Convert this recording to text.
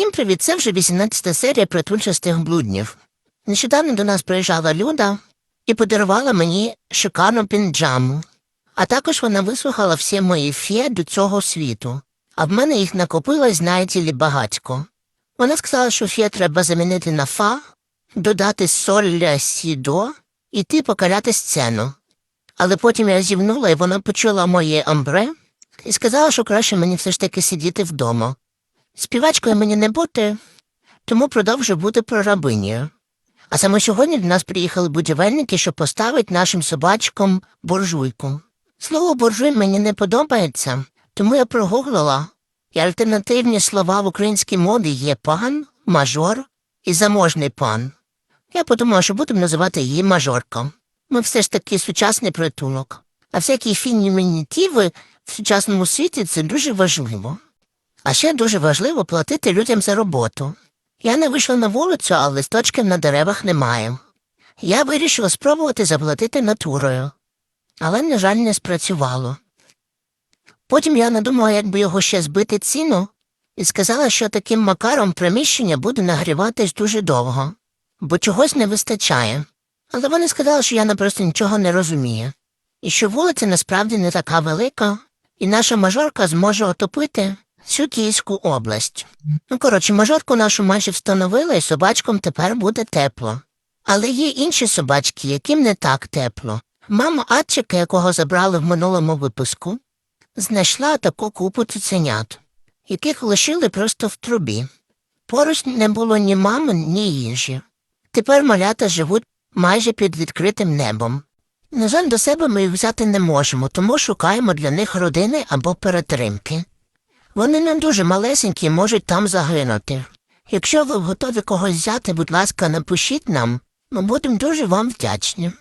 Всім привіт, це вже 18 серія притульчастих блуднів. Нещодавно до нас приїжджала Люда і подарувала мені шикарну пінджаму. А також вона вислухала всі мої фє до цього світу, а в мене їх накопилось, знаєте лі, багатько. Вона сказала, що фє треба замінити на фа, додати соль сідо і ти покаляти сцену. Але потім я зівнула, і вона почула моє амбре і сказала, що краще мені все ж таки сидіти вдома. Співачкою мені не бути, тому продовжу бути прорабинею. А саме сьогодні до нас приїхали будівельники, щоб поставити нашим собачкам буржуйку. Слово буржуй мені не подобається, тому я прогуглила, і альтернативні слова в українській мові є пан, мажор і заможний пан. Я подумала, що будемо називати її мажорка. Ми все ж таки сучасний притулок. А всякі фінімінітиви в сучасному світі це дуже важливо. А ще дуже важливо платити людям за роботу. Я не вийшла на вулицю, а листочків на деревах немає. Я вирішила спробувати заплатити натурою, але, на жаль, не спрацювало. Потім я надумала, як би його ще збити ціну, і сказала, що таким макаром приміщення буде нагріватись дуже довго, бо чогось не вистачає. Але вони сказали, що я напросто нічого не розумію, і що вулиця насправді не така велика, і наша мажорка зможе отопити всю Київську область. Ну, коротше, мажорку нашу майже встановили, і собачкам тепер буде тепло. Але є інші собачки, яким не так тепло. Мама Атчика, якого забрали в минулому випуску, знайшла таку купу цуценят, яких лишили просто в трубі. Поруч не було ні мами, ні їжі. Тепер малята живуть майже під відкритим небом. На жаль, до себе ми їх взяти не можемо, тому шукаємо для них родини або перетримки. Вони не дуже малесенькі можуть там загинути. Якщо ви готові когось взяти, будь ласка, напишіть нам, ми будемо дуже вам вдячні.